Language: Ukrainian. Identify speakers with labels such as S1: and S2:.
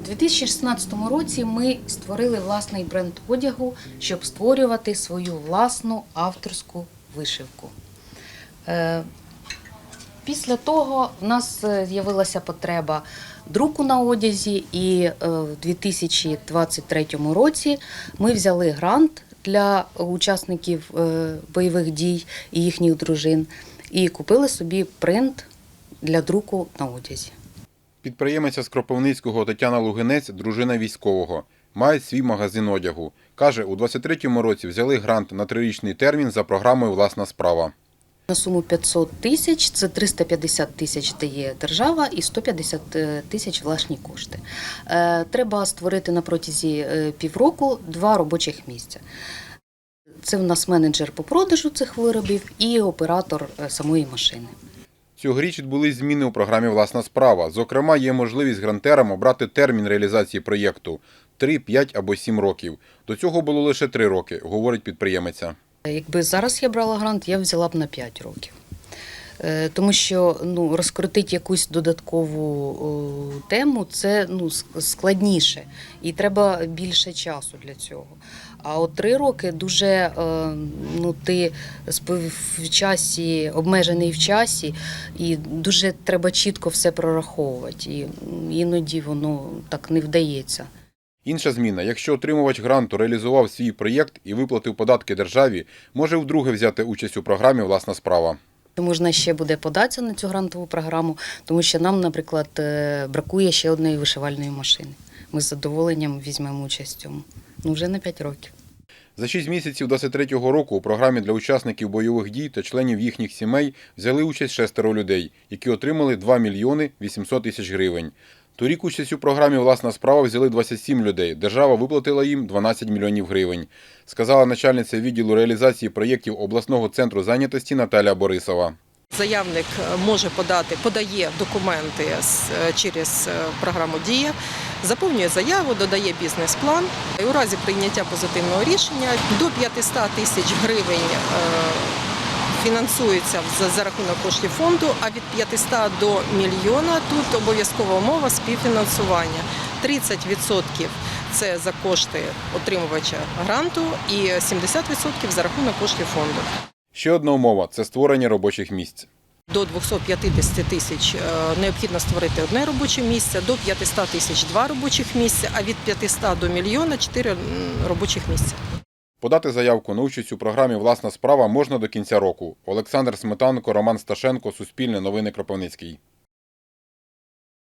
S1: У 2016 році ми створили власний бренд одягу, щоб створювати свою власну авторську вишивку. Е, Після того в нас е, з'явилася потреба друку на одязі, і е, в 2023 році ми взяли грант для учасників бойових дій і їхніх дружин і купили собі принт для друку на одязі.
S2: Підприємиця з Кропивницького Тетяна Лугинець, дружина військового, має свій магазин одягу. Каже, у 23-му році взяли грант на трирічний термін за програмою Власна справа.
S1: На суму 500 тисяч це 350 тисяч дає держава і 150 тисяч власні кошти. Е, Треба створити на протязі е, півроку два робочих місця. Це в нас менеджер по продажу цих виробів і оператор е, самої машини.
S2: Цьогоріч відбулись зміни у програмі Власна справа. Зокрема, є можливість грантерам обрати термін реалізації проєкту 3, 5 або 7 років. До цього було лише 3 роки, говорить підприємиця.
S1: Якби зараз я брала грант, я взяла б на 5 років. Е, Тому що ну, розкрутити якусь додаткову тему це ну, складніше і треба більше часу для цього. А от три роки дуже е, ну, ти в часі, обмежений в часі, і дуже треба чітко все прораховувати. І іноді воно так не вдається.
S2: Інша зміна, якщо отримувач гранту реалізував свій проєкт і виплатив податки державі, може вдруге взяти участь у програмі Власна справа.
S1: Можна ще буде податися на цю грантову програму, тому що нам, наприклад, е, бракує ще одної вишивальної машини. Ми з задоволенням візьмемо участь в цьому. Ну, вже на 5 років.
S2: За 6 місяців 23-го року у програмі для учасників бойових дій та членів їхніх сімей взяли участь шестеро людей, які отримали 2 мільйони 800 тисяч гривень. Торік участь у програмі Власна справа взяли 27 людей. Держава виплатила їм 12 мільйонів гривень, сказала начальниця відділу реалізації проєктів обласного центру зайнятості Наталя Борисова.
S3: Заявник може подати, подає документи через е, програму Дія, заповнює заяву, додає бізнес-план. У разі прийняття позитивного рішення до 500 тисяч гривень е, фінансується за, за рахунок коштів фонду, а від 500 до мільйона тут обов'язкова умова співфінансування. 30% це за кошти отримувача гранту і 70% за рахунок коштів фонду.
S2: Ще одна умова це створення робочих місць.
S3: До 250 тисяч е, необхідно створити одне робоче місце, до 500 тисяч два робочих місця, а від 500 до мільйона чотири робочих місця.
S2: Подати заявку на участь у програмі Власна справа можна до кінця року. Олександр Сметанко, Роман Сташенко, Суспільне новини Кропивницький.